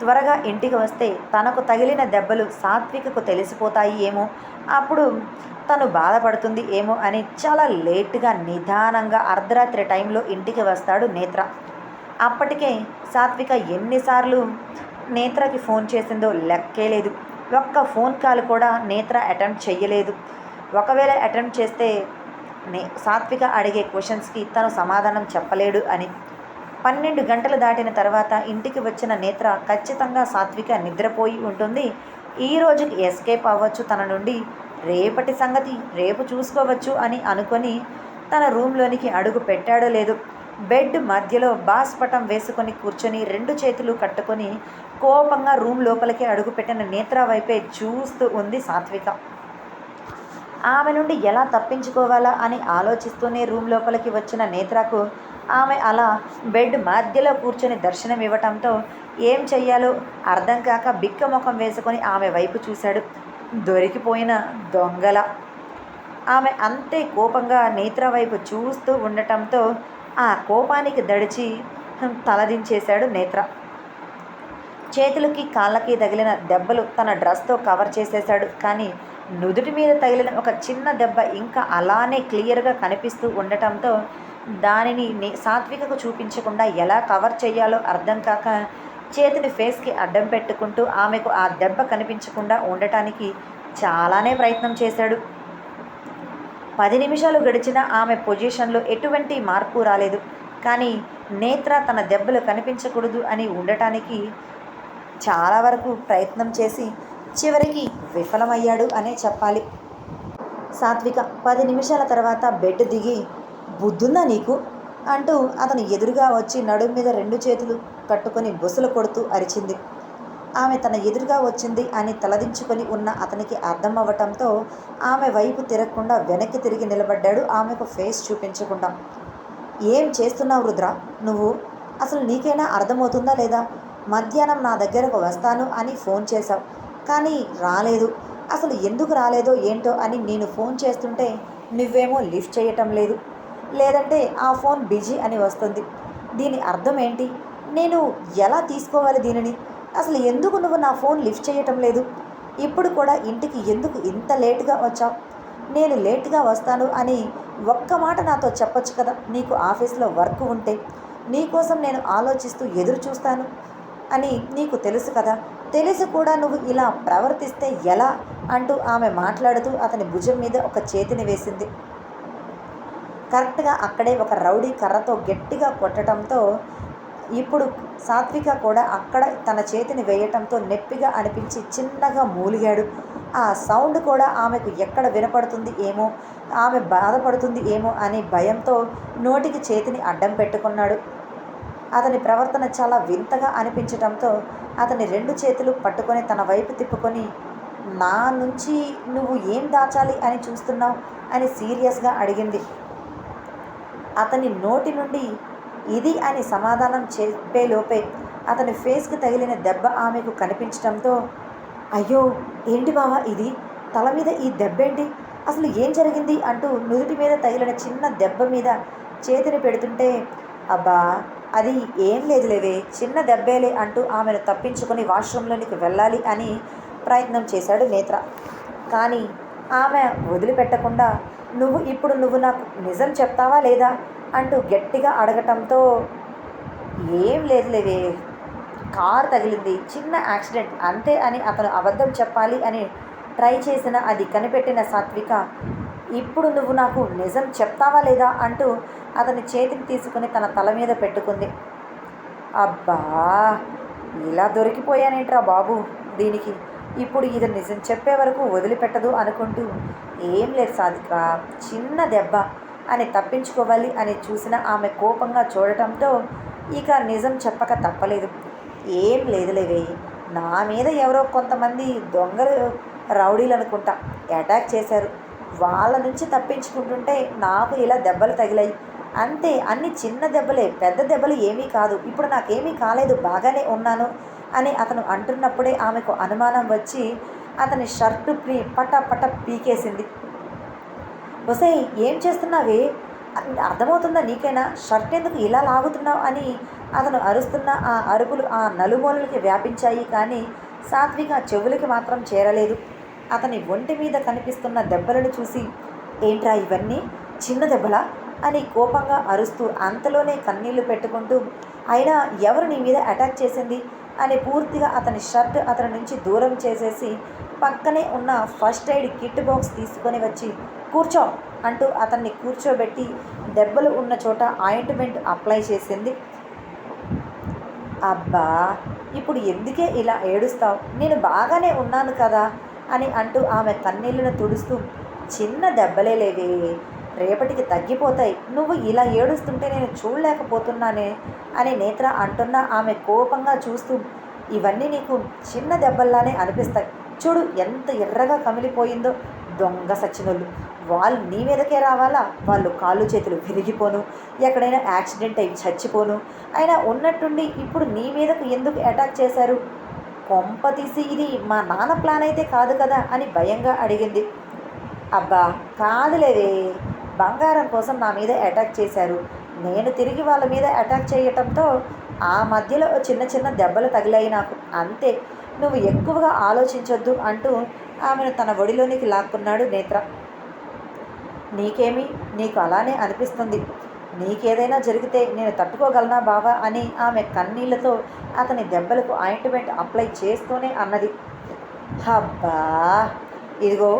త్వరగా ఇంటికి వస్తే తనకు తగిలిన దెబ్బలు సాత్వికకు తెలిసిపోతాయి ఏమో. అప్పుడు తను బాధపడుతుంది ఏమో అని చాలా లేటుగా నిదానంగా అర్ధరాత్రి టైంలో ఇంటికి వస్తాడు నేత్ర. అప్పటికే సాత్విక ఎన్నిసార్లు నేత్రకి ఫోన్ చేసిందో లెక్కే లేదు. ఒక్క ఫోన్ కాల్ కూడా నేత్ర అటెంప్ట్ చేయలేదు ఒకవేళ అటెంప్ట్ చేస్తే నే సాత్విక అడిగే క్వశ్చన్స్కి తను సమాధానం చెప్పలేడు అని పన్నెండు గంటలు దాటిన తర్వాత ఇంటికి వచ్చిన నేత్ర ఖచ్చితంగా సాత్విక నిద్రపోయి ఉంటుంది. ఈ రోజుకి ఎస్కేప్ అవ్వచ్చు తన నుండి. రేపటి సంగతి రేపు చూసుకోవచ్చు అని అనుకొని తన రూమ్లోనికి అడుగు పెట్టాడో లేదు. బెడ్ మధ్యలో బాస్పటం వేసుకొని కూర్చొని రెండు చేతులు కట్టుకొని కోపంగా రూమ్ లోపలికి అడుగుపెట్టిన నేత్ర వైపే చూస్తూ ఉంది సాత్విక. ఆమె నుండి ఎలా తప్పించుకోవాలా అని ఆలోచిస్తూనే రూమ్ లోపలికి వచ్చిన నేత్రకు ఆమె అలా బెడ్ మధ్యలో కూర్చొని దర్శనం ఇవ్వటంతో ఏం చెయ్యాలో అర్థం కాక బిక్క ముఖం వేసుకొని ఆమె వైపు చూశాడు. దొరికిపోయిన దొంగల. ఆమె అంతే కోపంగా నేత్ర వైపు చూస్తూ ఉండటంతో ఆ కోపానికి దడిచి తలదించేశాడు నేత్ర. చేతులకి కాళ్ళకి తగిలిన దెబ్బలు తన డ్రెస్తో కవర్ చేసేశాడు. కానీ నుదుటి మీద తగిలిన ఒక చిన్న దెబ్బ ఇంకా అలానే క్లియర్గా కనిపిస్తూ ఉండటంతో దానిని నే- సాత్వికకు చూపించకుండా ఎలా కవర్ చేయాలో అర్థం కాక చేతిని ఫేస్కి అడ్డం పెట్టుకుంటూ ఆమెకు ఆ దెబ్బ కనిపించకుండా ఉండటానికి చాలానే ప్రయత్నం చేశాడు. పది నిమిషాలు గడిచినా ఆమె పొజిషన్లో ఎటువంటి మార్పు రాలేదు. కానీ నేత్ర తన దెబ్బలు కనిపించకూడదు అని ఉండటానికి చాలా వరకు ప్రయత్నం చేసి చివరికి విఫలమయ్యాడు అనే చెప్పాలి. సాత్విక పది నిమిషాల తర్వాత బెడ్ దిగి బుద్ధుందా నీకు? అంటూ అతను ఎదురుగా వచ్చి నడుం మీద రెండు చేతులు కట్టుకొని బుసలు కొడుతూ అరిచింది. ఆమె తన ఎదురుగా వచ్చింది అని తలదించుకొని ఉన్న అతనికి అర్థం అవ్వటంతో ఆమె వైపు తిరగకుండా వెనక్కి తిరిగి నిలబడ్డాడు ఆమెకు ఫేస్ చూపించకుండా. ఏం చేస్తున్నావు రుద్ర? నువ్వు? అసలు నీకైనా అర్థమవుతుందా లేదా? మధ్యాహ్నం నా దగ్గరకు వస్తాను అని ఫోన్ చేశావు. కానీ రాలేదు. అసలు ఎందుకు రాలేదో ఏంటో అని నేను ఫోన్ చేస్తుంటే నువ్వేమో లిఫ్ట్ చేయటం లేదు. లేదంటే ఆ ఫోన్ బిజీ అని వస్తుంది. దీని అర్థం ఏంటి? నేను ఎలా తీసుకోవాలి దీనిని? అసలు ఎందుకు నువ్వు నా ఫోన్ లిఫ్ట్ చేయటం లేదు? ఇప్పుడు కూడా ఇంటికి ఎందుకు ఇంత లేటుగా వచ్చావు? నేను లేట్గా వస్తాను అని ఒక్క మాట నాతో చెప్పొచ్చు కదా? నీకు ఆఫీస్లో వర్క్ ఉంటే నీకోసం నేను ఆలోచిస్తూ ఎదురు చూస్తాను అని నీకు తెలుసు కదా? తెలిసి కూడా నువ్వు ఇలా ప్రవర్తిస్తే ఎలా? అంటూ ఆమె మాట్లాడుతూ అతని భుజం మీద ఒక చేతిని వేసింది. కరెక్ట్గా అక్కడే ఒక రౌడీ కర్రతో గట్టిగా కొట్టడంతో ఇప్పుడు సాత్విక కూడా అక్కడ తన చేతిని వేయటంతో నొప్పిగా అనిపించి చిన్నగా మూలిగాడు. ఆ సౌండ్ కూడా ఆమెకు ఎక్కడ వినపడుతుంది ఏమో ఆమె బాధపడుతుంది ఏమో అని భయంతో నోటికి చేతిని అడ్డం పెట్టుకున్నాడు. అతని ప్రవర్తన చాలా వింతగా అనిపించటంతో అతని రెండు చేతులు పట్టుకొని తన వైపు తిప్పుకొని నా నుంచి నువ్వు ఏం దాచాలి అని చూస్తున్నావు? అని సీరియస్గా అడిగింది. అతని నోటి నుండి ఇది అని సమాధానం చెప్పేలోపే అతని ఫేస్కి తగిలిన దెబ్బ ఆమెకు కనిపించడంతో అయ్యో ఏంటి బావా ఇది? తల మీద ఈ దెబ్బేంటి? అసలు ఏం జరిగింది? అంటూ నుదుటి మీద తగిలిన చిన్న దెబ్బ మీద చేతిని పెడుతుంటే అబ్బా అది ఏం లేదులేవే చిన్న దెబ్బేలే అంటూ ఆమెను తప్పించుకొని వాష్రూమ్లోనికి వెళ్ళాలి అని ప్రయత్నం చేశాడు నేత్ర. కానీ ఆమె వదిలిపెట్టకుండా నువ్వు ఇప్పుడు నువ్వు నాకు నిజం చెప్తావా లేదా అంటూ గట్టిగా అడగటంతో ఏం లేదులేవే కార్ తగిలింది. చిన్న యాక్సిడెంట్. అంతే అని అతను అబద్ధం చెప్పాలి అని ట్రై చేసిన అది కనిపెట్టిన సాత్విక ఇప్పుడు నువ్వు నాకు నిజం చెప్తావా లేదా? అంటూ అతని చేతిని తీసుకుని తన తల మీద పెట్టుకుంది. అబ్బా! ఇలా దొరికిపోయానేంట్రా బాబు దీనికి. ఇప్పుడు ఇది నిజం చెప్పే వరకు వదిలిపెట్టదు అనుకుంటూ ఏం లేదు సాధిక చిన్న దెబ్బ అని తప్పించుకోవాలి అని చూసిన ఆమె కోపంగా చూడటంతో ఇక నిజం చెప్పక తప్పలేదు. ఏం లేదులేవే నా మీద ఎవరో కొంతమంది దొంగలు రౌడీలు అనుకుంటా అటాక్ చేశారు. వాళ్ళ నుంచి తప్పించుకుంటుంటే నాకు ఇలా దెబ్బలు తగిలాయి. అంతే అన్ని చిన్న దెబ్బలే పెద్ద దెబ్బలు ఏమీ కాదు. ఇప్పుడు నాకేమీ కాలేదు బాగానే ఉన్నాను. అని అతను అంటున్నప్పుడే ఆమెకు అనుమానం వచ్చి అతని షర్టు ప్రీ పట పట పీకేసింది. ఒసే ఏం చేస్తున్నావే? అర్థమవుతుందా నీకైనా? షర్ట్ ఎందుకు ఇలా లాగుతున్నావు అని అతను అరుస్తున్న ఆ అరుపులు ఆ నలుమూలలకి వ్యాపించాయి కానీ సాత్విక చెవులకి మాత్రం చేరలేదు. అతని ఒంటి మీద కనిపిస్తున్న దెబ్బలను చూసి ఏంట్రా ఇవన్నీ? చిన్న దెబ్బలా? అని కోపంగా అరుస్తూ అంతలోనే కన్నీళ్ళు పెట్టుకుంటూ అయినా ఎవరు నీ మీద అటాక్ చేసింది? అని పూర్తిగా అతని షర్ట్ అతని నుంచి దూరం చేసేసి పక్కనే ఉన్న ఫస్ట్ ఎయిడ్ కిట్ బాక్స్ తీసుకొని వచ్చి కూర్చో అంటూ అతన్ని కూర్చోబెట్టి దెబ్బలు ఉన్న చోట ఆయింట్మెంట్ అప్లై చేసింది. అబ్బా ఇప్పుడు ఎందుకే ఇలా ఏడుస్తావు? నేను బాగానే ఉన్నాను కదా అని అంటూ ఆమె కన్నీళ్ళను తుడుస్తూ చిన్న దెబ్బలే లేవే. రేపటికి తగ్గిపోతాయి. నువ్వు ఇలా ఏడుస్తుంటే నేను చూడలేకపోతున్నానే అని నేత్ర అంటున్న ఆమె కోపంగా చూస్తూ. ఇవన్నీ నీకు చిన్న దెబ్బల్లానే అనిపిస్తాయి. చూడు ఎంత ఎర్రగా కమిలిపోయిందో దొంగ సచ్చినోళ్ళు. వాళ్ళు నీ మీదకే రావాలా? వాళ్ళు కాళ్ళు చేతులు విరిగిపోను. ఎక్కడైనా యాక్సిడెంట్ అయి చచ్చిపోను. అయినా ఉన్నట్టుండి ఇప్పుడు నీ మీదకు ఎందుకు అటాక్ చేశారు? కొంప తీసి ఇది మా నాన్న ప్లాన్ అయితే కాదు కదా అని భయంగా అడిగింది. అబ్బా కాదులేవే బంగారం కోసం నా మీద అటాక్ చేశారు. నేను తిరిగి వాళ్ళ మీద అటాక్ చేయటంతో ఆ మధ్యలో చిన్న చిన్న దెబ్బలు తగిలాయి నాకు. అంతే నువ్వు ఎక్కువగా ఆలోచించొద్దు అంటూ ఆమెను తన ఒడిలోనికి లాక్కున్నాడు నేత్ర. నీకేమి? నీకు అలానే అనిపిస్తుంది. నీకేదైనా జరిగితే నేను తట్టుకోగలనా బావా అని ఆమె కన్నీళ్ళతో అతని దెబ్బలకు ఆయింట్మెంట్ అప్లై చేస్తూనే అన్నది. హబ్బా ఇదిగో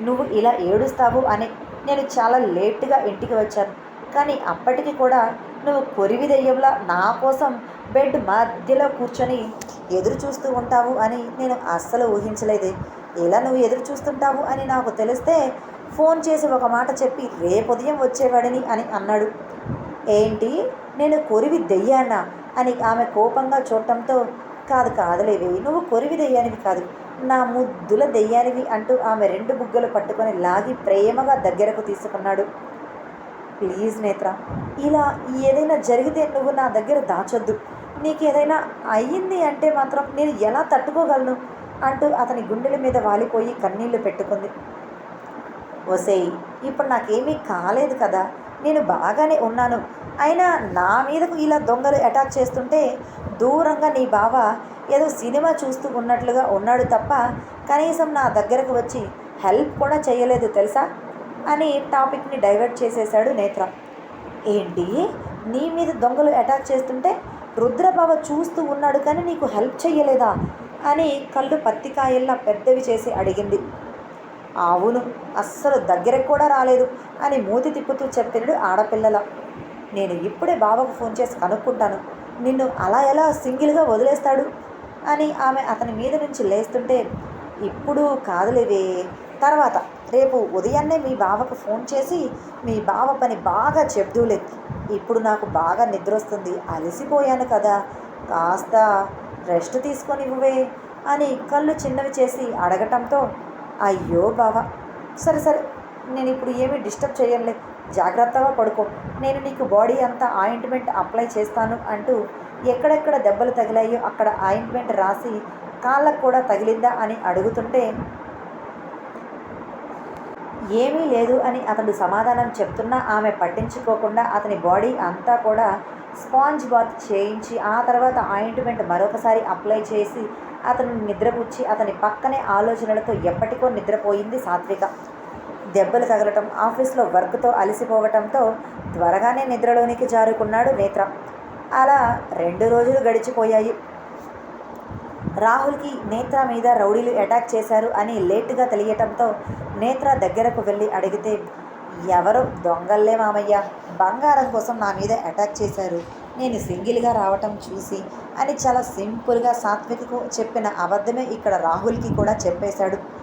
నువ్వు ఇలా ఏడుస్తావు అని నేను చాలా లేట్గా ఇంటికి వచ్చాను. కానీ అప్పటికి కూడా నువ్వు కొరివి దెయ్యంలా నా కోసం బెడ్ మధ్యలో కూర్చొని ఎదురు చూస్తూ ఉంటావు అని నేను అస్సలు ఊహించలేదే. ఇలా నువ్వు ఎదురు చూస్తుంటావు అని నాకు తెలిస్తే ఫోన్ చేసి ఒక మాట చెప్పి రేపు ఉదయం వచ్చేవాడిని అని అన్నాడు. ఏంటి? నేను కొరివి దెయ్యానా అని ఆమె కోపంగా చూడటంతో కాదు కాదులేవి నువ్వు కొరివి దెయ్యానివి కాదు. నా ముద్దుల దెయ్యానివి అంటూ ఆమె రెండు బుగ్గలు పట్టుకొని లాగి ప్రేమగా దగ్గరకు తీసుకున్నాడు. ప్లీజ్ నేత్ర ఇలా ఏదైనా జరిగితే నువ్వు నా దగ్గర దాచొద్దు. నీకు ఏదైనా అయ్యింది అంటే మాత్రం నేను ఎలా తట్టుకోగలను? అంటూ అతని గుండెల మీద వాలిపోయి కన్నీళ్ళు పెట్టుకుంది. ఒసేయ్ ఇప్పుడు నాకేమీ కాలేదు కదా. నేను బాగానే ఉన్నాను. అయినా నా మీదకు ఇలా దొంగలు అటాక్ చేస్తుంటే దూరంగా నీ బావ ఏదో సినిమా చూస్తూ ఉన్నట్లుగా ఉన్నాడు తప్ప కనీసం నా దగ్గరకు వచ్చి హెల్ప్ కూడా చేయలేదు తెలుసా? అని టాపిక్ని డైవర్ట్ చేసేశాడు నేత్ర. ఏంటి? నీ మీద దొంగలు అటాక్ చేస్తుంటే రుద్రబావ చూస్తూ ఉన్నాడు కానీ నీకు హెల్ప్ చెయ్యలేదా అని కళ్ళు పత్తికాయల్లా పెద్దవి చేసి అడిగింది. అవును అస్సలు దగ్గరకు కూడా రాలేదు అని మూతి తిప్పుతూ చెప్పినడు ఆడపిల్లల. నేను ఇప్పుడే బావకు ఫోన్ చేసి కనుక్కుంటాను. నిన్ను అలా ఎలా సింగిల్గా వదిలేస్తాడు? అని ఆమె అతని మీద నుంచి లేస్తుంటే ఇప్పుడు కాదులేవే. తర్వాత రేపు ఉదయాన్నే మీ బావకు ఫోన్ చేసి మీ బావ పని బాగా చెప్దూలే. ఇప్పుడు నాకు బాగా నిద్ర వస్తుంది అలసిపోయాను కదా. కాస్త రెస్ట్ తీసుకొని ఇవ్వవే అని కళ్ళు చిన్నవి చేసి అడగటంతో అయ్యో బావ. సరే సరే. నేను ఇప్పుడు ఏమీ డిస్టర్బ్ చేయలే జాగ్రత్తగా పడుకో. నేను నీకు బాడీ అంతా ఆయింట్మెంట్ అప్లై చేస్తాను అంటూ ఎక్కడెక్కడ దెబ్బలు తగిలాయో అక్కడ ఆయింట్మెంట్ రాసి కాళ్ళకు కూడా తగిలిందా అని అడుగుతుంటే ఏమీ లేదు అని అతడు సమాధానం చెప్తున్నా ఆమె పట్టించుకోకుండా అతని బాడీ అంతా కూడా స్పాంజ్ బాత్ చేయించి ఆ తర్వాత ఆయింట్మెంట్ మరొకసారి అప్లై చేసి అతను నిద్రపుచ్చి అతని పక్కనే ఆలోచనలతో ఎప్పటికో నిద్రపోయింది సాత్విక. దెబ్బలు తగలటం ఆఫీస్లో వర్క్తో అలసిపోవటంతో త్వరగానే నిద్రలోనికి జారుకున్నాడు నేత్ర. అలా రెండు రోజులు గడిచిపోయాయి. రాహుల్కి నేత్ర మీద రౌడీలు అటాక్ చేశారు అని లేటుగా తెలియటంతో నేత్ర దగ్గరకు వెళ్ళి అడిగితే ఎవరు? దొంగల్లే మామయ్య. బంగారం కోసం నా మీద అటాక్ చేశారు. నేను సింగిల్గా రావటం చూసి అని చాలా సింపుల్గా సాత్వికకు చెప్పిన అబద్ధమే ఇక్కడ రాహుల్కి కూడా చెప్పేశాడు.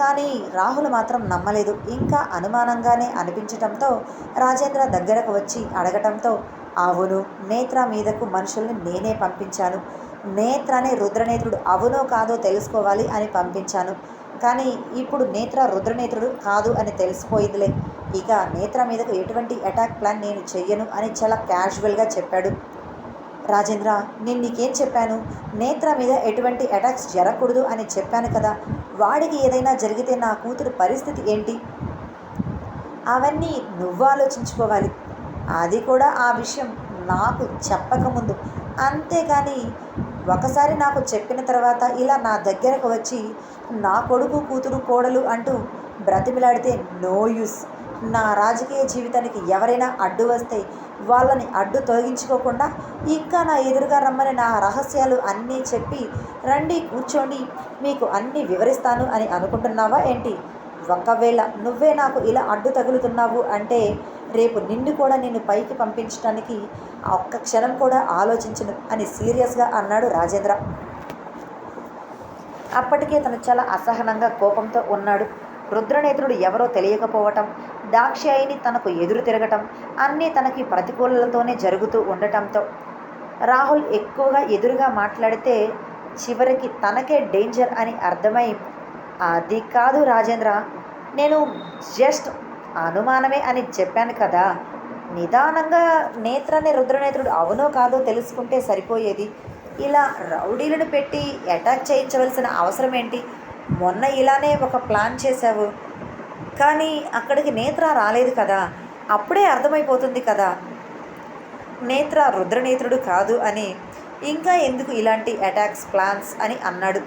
కానీ రాహుల్ మాత్రం నమ్మలేదు. ఇంకా అనుమానంగానే అనిపించటంతో రాజేంద్ర దగ్గరకు వచ్చి అడగటంతో అవును నేత్ర మీదకు మనుషుల్ని నేనే పంపించాను. నేత్రనే రుద్రనేత్రుడు అవునో కాదో తెలుసుకోవాలి అని పంపించాను. కానీ ఇప్పుడు నేత్ర రుద్రనేత్రుడు కాదు అని తెలిసిపోయిందిలే. ఇక నేత్ర మీదకు ఎటువంటి అటాక్ ప్లాన్ నేను చెయ్యను అని చాలా క్యాజువల్గా చెప్పాడు. రాజేంద్ర నేను నీకేం చెప్పాను? నేత్ర మీద ఎటువంటి అటాక్స్ జరగకూడదు అని చెప్పాను కదా. వాడికి ఏదైనా జరిగితే నా కూతురు పరిస్థితి ఏంటి? అవన్నీ నువ్వు ఆలోచించుకోవాలి అది కూడా ఆ విషయం నాకు చెప్పకముందు. అంతేకాని ఒకసారి నాకు చెప్పిన తర్వాత ఇలా నా దగ్గరకు వచ్చి నా కొడుకు కూతురు కోడలు అంటూ బ్రతిమిలాడితే నో యూస్. నా రాజకీయ జీవితానికి ఎవరైనా అడ్డు వస్తే వాళ్ళని అడ్డు తొలగించుకోకుండా ఇంకా నా ఎదురుగా రమ్మని నా రహస్యాలు అన్నీ చెప్పి రండి కూర్చోండి మీకు అన్నీ వివరిస్తాను అని అనుకుంటున్నావా ఏంటి? ఒకవేళ నువ్వే నాకు ఇలా అడ్డు తగులుతున్నావు అంటే రేపు నిన్ను కూడా నేను పైకి పంపించడానికి ఒక్క క్షణం కూడా ఆలోచించను అని సీరియస్గా అన్నాడు రాజేంద్ర. అప్పటికే తను చాలా అసహనంగా కోపంతో ఉన్నాడు. రుద్రనేత్రుడు ఎవరో తెలియకపోవటం దాక్షాయిని తనకు ఎదురు తిరగటం అన్నీ తనకి ప్రతికూలతోనే జరుగుతూ ఉండటంతో. రాహుల్ ఎక్కువగా ఎదురుగా మాట్లాడితే చివరికి తనకే డేంజర్ అని అర్థమై అది కాదు రాజేంద్ర నేను జస్ట్ అనుమానమే అని చెప్పాను కదా. నిదానంగా నేత్రాన్ని రుద్రనేత్రుడు అవునో కాదో తెలుసుకుంటే సరిపోయేది. ఇలా రౌడీలను పెట్టి అటాక్ చేయించవలసిన అవసరం ఏంటి మొన్న ఇలానే ఒక ప్లాన్ చేశావు. కానీ అక్కడికి నేత్ర రాలేదు కదా. అప్పుడే అర్థమైపోతుంది కదా. నేత్ర రుద్రనేత్రుడు కాదు అని. ఇంకా ఎందుకు ఇలాంటి అటాక్స్ ప్లాన్స్ అని అన్నాడు.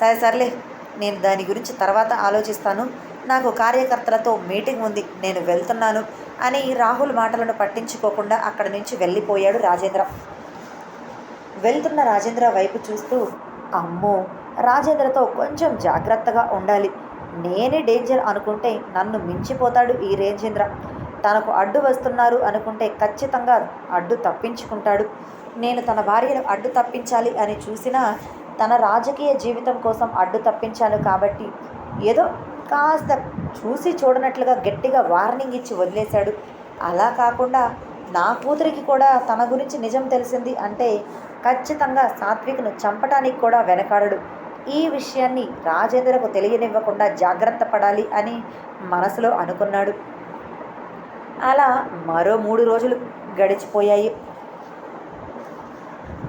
సరే సర్లే. నేను దాని గురించి తర్వాత ఆలోచిస్తాను. నాకు కార్యకర్తలతో మీటింగ్ ఉంది. నేను వెళ్తున్నాను అని రాహుల్ మాటలను పట్టించుకోకుండా అక్కడి నుంచి వెళ్ళిపోయాడు రాజేంద్ర. వెళ్తున్న రాజేంద్ర వైపు చూస్తూ అమ్మో! రాజేంద్రతో కొంచెం జాగ్రత్తగా ఉండాలి. నేనే డేంజర్ అనుకుంటే నన్ను మించిపోతాడు ఈ రేంజేంద్ర. తనకు అడ్డు వస్తున్నారు అనుకుంటే ఖచ్చితంగా అడ్డు తప్పించుకుంటాడు. నేను తన భార్యను అడ్డు తప్పించాలి అని చూసినా తన రాజకీయ జీవితం కోసం అడ్డు తప్పించాను కాబట్టి ఏదో కాస్త చూసి చూడనట్లుగా గట్టిగా వార్నింగ్ ఇచ్చి వదిలేశాడు. అలా కాకుండా నా కూతురికి కూడా తన గురించి నిజం తెలిసింది అంటే ఖచ్చితంగా సాత్విక్ను చంపటానికి కూడా వెనకాడడు. ఈ విషయాన్ని రాజేంద్రకు తెలియనివ్వకుండా జాగ్రత్త పడాలి అని మనసులో అనుకున్నాడు. అలా మరో మూడు రోజులు గడిచిపోయాయి.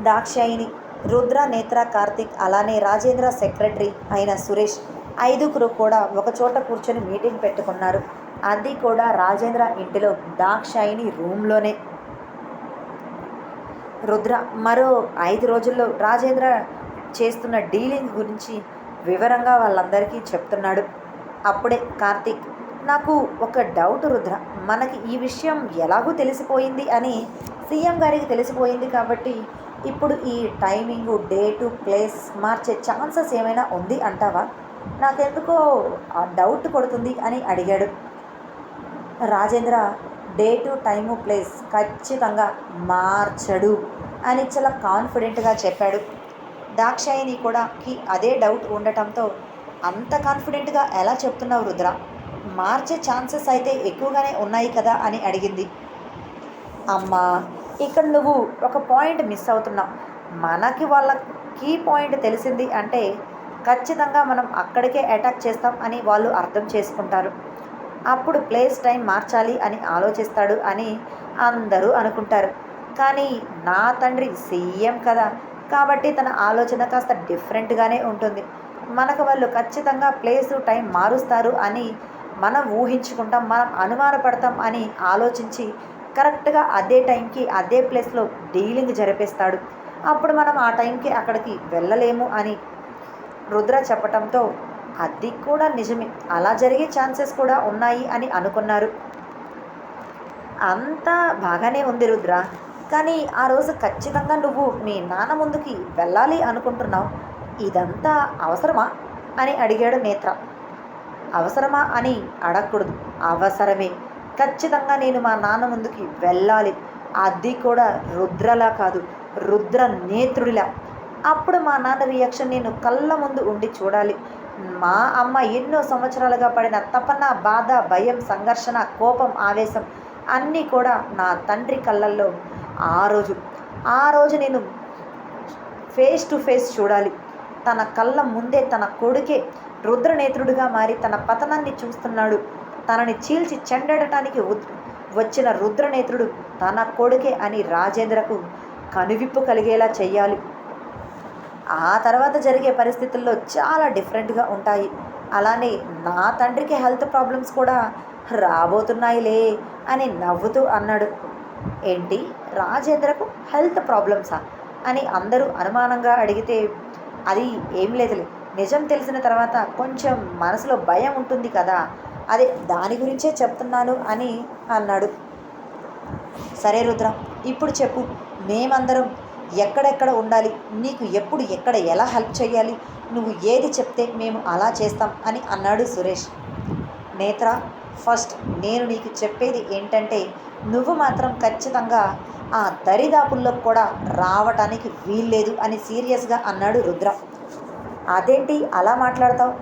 దాక్షాయిని రుద్ర నేత్ర కార్తిక్ అలానే రాజేంద్ర సెక్రటరీ అయిన సురేష్ ఐదుగురు కూడా ఒకచోట కూర్చొని మీటింగ్ పెట్టుకున్నారు. అది కూడా రాజేంద్ర ఇంటిలో దాక్షాయిని రూమ్లోనే. రుద్ర మరో ఐదు రోజుల్లో రాజేంద్ర చేస్తున్న డీలింగ్ గురించి వివరంగా వాళ్ళందరికీ చెప్తున్నాడు. అప్పుడే కార్తీక్ నాకు ఒక డౌట్ రుద్ర మనకి ఈ విషయం ఎలాగూ తెలిసిపోయింది అని సీఎం గారికి తెలిసిపోయింది కాబట్టి ఇప్పుడు ఈ టైమింగ్ డేటు ప్లేస్ మార్చే ఛాన్సెస్ ఏమైనా ఉంది అంటావా? నాకెందుకో ఆ డౌట్ కొడుతుంది అని అడిగాడు. రాజేంద్ర డేటు టైము ప్లేస్ ఖచ్చితంగా మార్చడు అని చాలా కాన్ఫిడెంట్గా చెప్పాడు. దాక్షాయిని కూడాకి అదే డౌట్ ఉండటంతో అంత కాన్ఫిడెంట్గా ఎలా చెప్తున్నావు రుద్ర? మార్చే ఛాన్సెస్ అయితే ఎక్కువగానే ఉన్నాయి కదా అని అడిగింది. అమ్మా ఇక్కడ నువ్వు ఒక పాయింట్ మిస్ అవుతున్నావు. మనకి వాళ్ళ కీ పాయింట్ తెలిసింది అంటే ఖచ్చితంగా మనం అక్కడికే అటాక్ చేస్తాం అని వాళ్ళు అర్థం చేసుకుంటారు. అప్పుడు ప్లేస్ టైం మార్చాలి అని ఆలోచిస్తాడు అని అందరూ అనుకుంటారు. కానీ నా తండ్రి సీఎం కదా కాబట్టి తన ఆలోచన కాస్త డిఫరెంట్గానే ఉంటుంది. మనకు వాళ్ళు ఖచ్చితంగా ప్లేసు టైం మారుస్తారు అని మనం ఊహించుకుంటాం మనం అనుమానపడతాం అని ఆలోచించి కరెక్ట్గా అదే టైంకి అదే ప్లేస్లో డీలింగ్ జరిపేస్తాడు. అప్పుడు మనం ఆ టైంకి అక్కడికి వెళ్ళలేము అని రుద్ర చెప్పటంతో అది కూడా నిజమే. అలా జరిగే ఛాన్సెస్ కూడా ఉన్నాయి అని అనుకున్నారు. అంతా బాగానే ఉంది రుద్ర. కానీ ఆ రోజు ఖచ్చితంగా నువ్వు మీ నాన్న ముందుకి వెళ్ళాలి అనుకుంటున్నావు. ఇదంతా అవసరమా? అని అడిగాడు నేత్ర. అవసరమా అని అడగకూడదు. అవసరమే. ఖచ్చితంగా నేను మా నాన్న ముందుకి వెళ్ళాలి. అది కూడా రుద్రలా కాదు రుద్ర నేత్రుడిలా. అప్పుడు మా నాన్న రియాక్షన్ నేను కళ్ళ ముందు ఉండి చూడాలి. మా అమ్మ ఎన్నో సంవత్సరాలుగా పడిన తపన బాధ భయం సంఘర్షణ కోపం ఆవేశం అన్నీ కూడా నా తండ్రి కళ్ళల్లో ఆ రోజు ఆ రోజు నేను ఫేస్ టు ఫేస్ చూడాలి. తన కళ్ళ ముందే తన కొడుకే రుద్రనేత్రుడిగా మారి తన పతనాన్ని చూస్తున్నాడు. తనని చీల్చి చెండడటానికి వచ్చిన రుద్రనేత్రుడు తన కొడుకే అని రాజేంద్రకు కనువిప్పు కలిగేలా చేయాలి ఆ తర్వాత జరిగే పరిస్థితుల్లో చాలా డిఫరెంట్గా ఉంటాయి. అలానే నా తండ్రికి హెల్త్ ప్రాబ్లమ్స్ కూడా రాబోతున్నాయిలే అని నవ్వుతూ అన్నాడు. ఏంటి? రాజేంద్రకు హెల్త్ ప్రాబ్లమ్సా అని అందరూ అనుమానంగా అడిగితే అది ఏం లేదులే. నిజం తెలిసిన తర్వాత కొంచెం మనసులో భయం ఉంటుంది కదా అదే దాని గురించే చెప్తున్నాను అని అన్నాడు. సరే రుద్ర ఇప్పుడు చెప్పు. మేమందరం ఎక్కడెక్కడ ఉండాలి? నీకు ఎప్పుడు ఎక్కడ ఎలా హెల్ప్ చేయాలి? నువ్వు ఏది చెప్తే మేము అలా చేస్తాం అని అన్నాడు సురేష్. నేత్ర ఫస్ట్ నేను నీకు చెప్పేది ఏంటంటే నువ్వు మాత్రం ఖచ్చితంగా ఆ దరిదాపుల్లో కూడా రావటానికి వీల్లేదు అని సీరియస్గా అన్నాడు రుద్ర. అదేంటి అలా మాట్లాడతావు?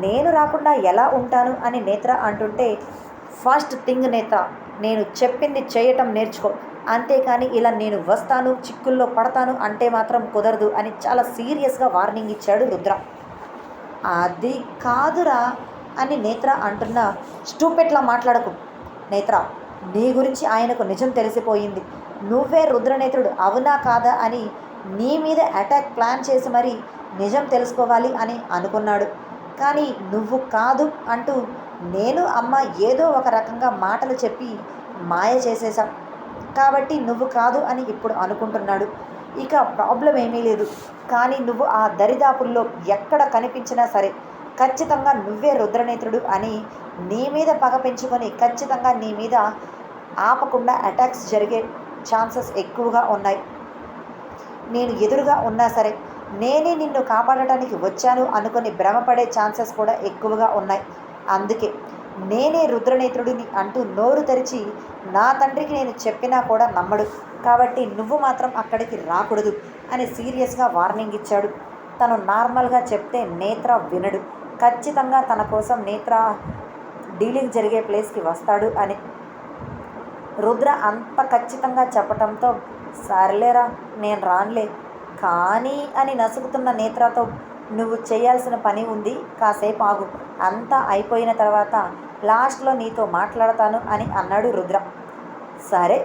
నేను రాకుండా ఎలా ఉంటాను? అని నేత్ర అంటుంటే ఫస్ట్ థింగ్ నేత్ర నేను చెప్పింది చేయటం నేర్చుకో. అంతేకాని ఇలా నేను వస్తాను చిక్కుల్లో పడతాను అంటే మాత్రం కుదరదు అని చాలా సీరియస్గా వార్నింగ్ ఇచ్చాడు రుద్ర. అది కాదురా అని నేత్ర అంటున్న స్టూపెట్లా మాట్లాడకు నేత్ర. నీ గురించి ఆయనకు నిజం తెలిసిపోయింది. నువ్వే రుద్రనేత్రుడు అవునా కాదా అని నీ మీద అటాక్ ప్లాన్ చేసి మరి నిజం తెలుసుకోవాలి అని అనుకున్నాడు. కానీ నువ్వు కాదు అంటూ నేను అమ్మ ఏదో ఒక రకంగా మాటలు చెప్పి మాయ చేసేశాం. కాబట్టి నువ్వు కాదు అని ఇప్పుడు అనుకుంటున్నాడు. ఇక ప్రాబ్లం ఏమీ లేదు. కానీ నువ్వు ఆ దరిదాపుల్లో ఎక్కడ కనిపించినా సరే ఖచ్చితంగా నువ్వే రుద్రనేత్రుడు అని నీ మీద పగ పెంచుకొని ఖచ్చితంగా నీ మీద ఆపకుండా అటాక్స్ జరిగే ఛాన్సెస్ ఎక్కువగా ఉన్నాయి. నేను ఎదురుగా ఉన్నా సరే నేనే నిన్ను కాపాడటానికి వచ్చాను అనుకుని భ్రమపడే ఛాన్సెస్ కూడా ఎక్కువగా ఉన్నాయి. అందుకే నేనే రుద్రనేత్రుడిని అంటూ నోరు తెరిచి నా తండ్రికి నేను చెప్పినా కూడా నమ్మడు. కాబట్టి నువ్వు మాత్రం అక్కడికి రాకూడదు అని సీరియస్గా వార్నింగ్ ఇచ్చాడు. తను నార్మల్గా చెప్తే నేత్ర వినడు. ఖచ్చితంగా తన కోసం నేత్ర డీలింగ్ జరిగే ప్లేస్కి వస్తాడు అని రుద్ర అంత ఖచ్చితంగా చెప్పటంతో సర్లేరా నేను రానులే. కానీ అని నసుగుతున్న నేత్రతో నువ్వు చేయాల్సిన పని ఉంది కాసేపు ఆగు. అంతా అయిపోయిన తర్వాత లాస్ట్లో నీతో మాట్లాడతాను అని అన్నాడు రుద్ర. సరే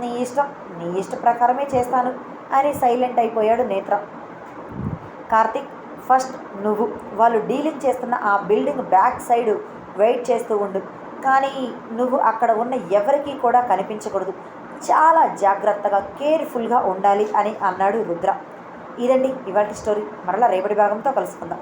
నీ ఇష్టం నీ ఇష్ట ప్రకారమే చేస్తాను అని సైలెంట్ అయిపోయాడు నేత్ర. కార్తిక్ ఫస్ట్ నువ్వు వాళ్ళు డీలింగ్ చేస్తున్న ఆ బిల్డింగ్ బ్యాక్ సైడ్ వెయిట్ చేస్తూ ఉండు. కానీ నువ్వు అక్కడ ఉన్న ఎవరికీ కూడా కనిపించకూడదు. చాలా జాగ్రత్తగా కేర్ఫుల్గా ఉండాలి అని అన్నాడు రుద్ర. ఇదండి ఇవాటి స్టోరీ మరలా రేపటి భాగంతో కలుసుకుందాం.